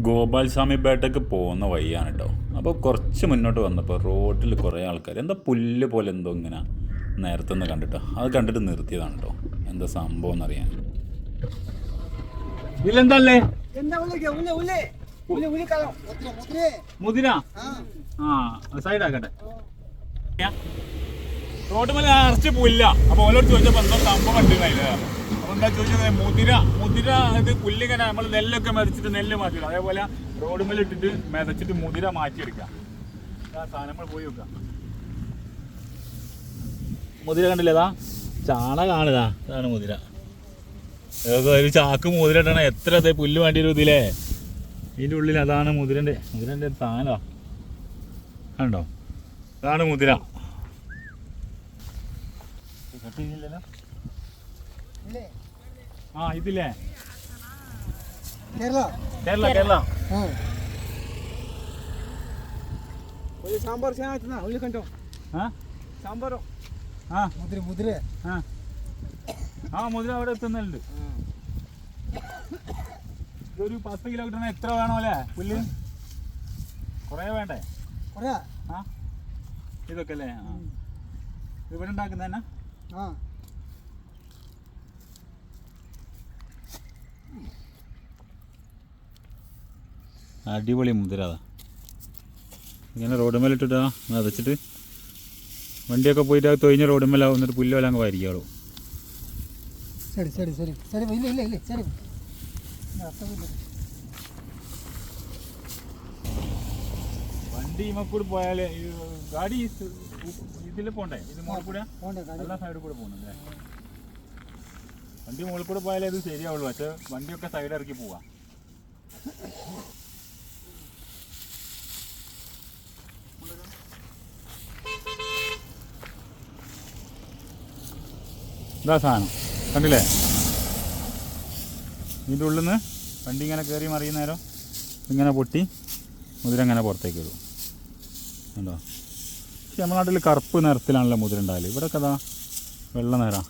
ഗോപാൽ സ്വാമി പേട്ടയ്ക്ക് പോകുന്ന വഴിയാണ് കേട്ടോ അപ്പോൾ കുറച്ച് മുന്നോട്ട് വന്നപ്പോൾ റോഡിൽ കുറേ ആൾക്കാർ എന്താ പുല്ല് പോലെ എന്തോ ഇങ്ങനെ നേരത്തെ നിന്ന് കണ്ടിട്ടോ? അത് കണ്ടിട്ട് നിർത്തിയതാണ് കേട്ടോ എന്താ സംഭവം എന്നറിയാൻ. ഇതിലെന്തല്ലേ മുതിര? ആ. ആ സൈഡ് ആക്കട്ടെ. റോഡ് മേലെ നിറച്ച് പുല്ല. അപ്പൊ ഓരോട് ചോദിച്ചപ്പോ എന്തോ സംഭവം അപ്പൊ എന്താ ചോദിച്ചത്? മുതിര മുതിര ഇത് പുല്ലിങ്ങനെ നമ്മൾ നെല്ലൊക്കെ മെതിച്ചിട്ട് നെല്ല് മാറ്റി അതേപോലെ റോഡ് മേലെ ഇട്ടിട്ട് മെതച്ചിട്ട് മുതിര മാറ്റിയെടുക്കാം. ആ സാധനങ്ങൾ പോയി വെക്കാം മുതിര കണ്ടില്ലേതാ ചാണ കാണുതാ ഇതാണ് മുതിര. ഒരു ചാക്ക് മുതിര ഇട്ടണ എത്ര പുല്ല് വേണ്ടി വരും ഇതിലേ? ഇതിന്റെ ഉള്ളിൽ അതാണ് മുതിരന്റെ മുതിരന്റെ താനോ കണ്ടോ? അതാണ് മുതിര. കട്ടിയില്ലല്ലോ ആ ഇതില്ലേ? കേരള. കേരള കേരള. ഒരു സാമ്പാർ ചേർത്തുന്ന ഉള്ളി കണ്ടോ? സാമ്പാറോ? ആ. മുതിര മുതിര. ആ. ആ മുതിര അവിടെ എത്തുന്നുണ്ട്. ഇതൊരു പത്ത് കിലോമീറ്ററിന് എത്ര വേണോ അല്ലേ? പുല്ല്? കുറേ വേണ്ടേ? കുറേ ആ. ഇതൊക്കെ അല്ലേ? ഇവിടെ ഉണ്ടാക്കുന്നതന്നെ? ആ. അടിപൊളി മുതിര അതാ. ഇങ്ങനെ റോഡുമേൽ ഇട്ടിട്ടാ വെച്ചിട്ട് വണ്ടിയൊക്കെ പോയിട്ട് അത് തൊഴിഞ്ഞ റോഡുമേലാവും എന്നിട്ട് പുല്ല് വല്ല അങ്ങ് വായിരിക്കുള്ളൂ ശരി ശരി. ശരി ഇല്ല ഇല്ല ഇല്ല. ശരി. വണ്ടി ഇമ്മക്കൂടെ പോയാലേ ഗാഡി ഇതിൽ പോണ്ടേ? ഇത് മോളിൽ കൂടെ? എല്ലാ സൈഡിൽ കൂടെ പോകുന്നുണ്ടല്ലേ വണ്ടി മുകളിൽ കൂടെ പോയാലേ ഇത് ശരിയാവുള്ളൂ. പക്ഷേ വണ്ടിയൊക്കെ സൈഡ് ഇറക്കി പോവാം. ഇതാ സാധനം. കണ്ടില്ലേ? ഇതിന്റെ ഉള്ളിൽ നിന്ന് വണ്ടി ഇങ്ങനെ കയറി മറിയുന്ന നേരം ഇങ്ങനെ പൊട്ടി മുതിര അങ്ങനെ പുറത്തേക്ക് വരും കണ്ടോ? പക്ഷെ നമ്മുടെ നാട്ടിൽ കറുപ്പ് നിറത്തിലാണല്ലോ മുതിര ഉണ്ടാകൽ ഇവിടെ കഥാ വെള്ള നേരം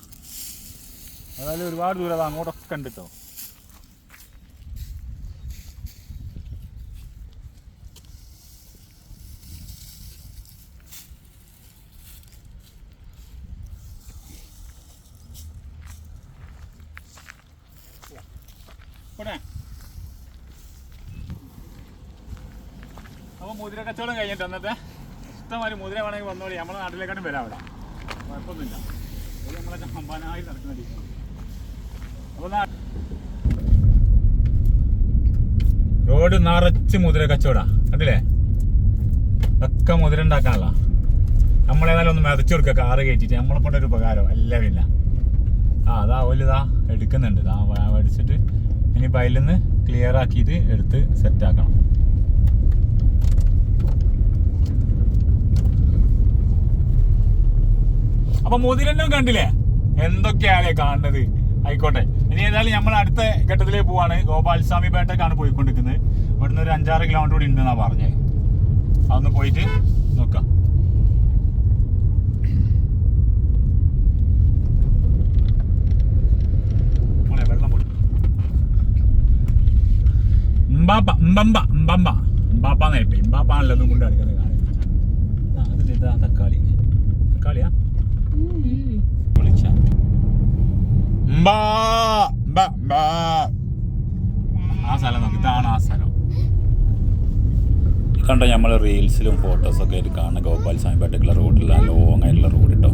അതായത് ഒരുപാട് ദൂരം അത് അങ്ങോട്ടൊക്കെ കണ്ടിട്ടോ? പോട്ടെ അപ്പോൾ മുതിര കച്ചവടം കഴിഞ്ഞിട്ട് അന്നത്തെ ഇഷ്ടമാതിരി മുതിര വേണമെങ്കിൽ വന്നോളി. നമ്മുടെ നാട്ടിലേക്കാട്ടും വരാം അവിടെ. കുഴപ്പമൊന്നുമില്ല. നമ്മളെ ചമ്പാനായി നടക്കുന്ന രീതിയാണ് അപ്പോൾ റോഡ് നിറച്ച് മുതിര കച്ചവടാ. കണ്ടില്ലേ? ഒക്കെ മുതിര ഉണ്ടാക്കാനുള്ള. നമ്മളേതായാലും ഒന്ന് മെതച്ചു കൊടുക്കുക കാറ് കയറ്റിട്ട് നമ്മളെ കൊണ്ടൊരു ഉപകാരം. എല്ലാം ഇല്ല ആ അതാ ഓലിതാ എടുക്കുന്നുണ്ട്. ഇതാ മേടിച്ചിട്ട് ഇനിയിപ്പോൾ അതിൽ നിന്ന് ക്ലിയർ ആക്കിയിട്ട് എടുത്ത് സെറ്റ് ആക്കണം. അപ്പൊ മുതിരന്നും കണ്ടില്ലേ? എന്തൊക്കെയാലേ കാണുന്നത്? ആയിക്കോട്ടെ. ഇനി ഏതായാലും നമ്മൾ അടുത്ത ഘട്ടത്തിലേക്ക് പോവാണ്. ഗോപാൽസ്വാമി പേട്ടക്കാണ് പോയിക്കൊണ്ടിരിക്കുന്നത്. ഇവിടുന്ന് ഒരു അഞ്ചാറ് കിലോമീറ്റർ കൂടി ഉണ്ടെന്നാണ് പറഞ്ഞത് അതൊന്ന് പോയിട്ട് നോക്കാം മോളെ, വെള്ളം കൊടുക്ക്. ഇമ്പാപ്പ ഇമ്പമ്പ ഇമ്പമ്പ ഇമ്പാപ്പ നേരിട്ട് ഇമ്പാപ്പാണല്ലോ ഇതും കൊണ്ട് കാണുന്നത് ആ അത് ഇതാ തക്കാളി. തക്കാളിയാ? വിളിച്ച ആ സ്ഥലം നോക്കി. ഇതാണ് ആ സ്ഥലം. കണ്ടോ നമ്മൾ റീൽസിലും ഫോട്ടോസൊക്കെ ആയിട്ട് കാണുന്ന ഗോപാൽ സ്വാമി പെട്ടിക്കുള്ള റോഡിലാണ് ലോങ് ആയിട്ടുള്ള റോഡ് കേട്ടോ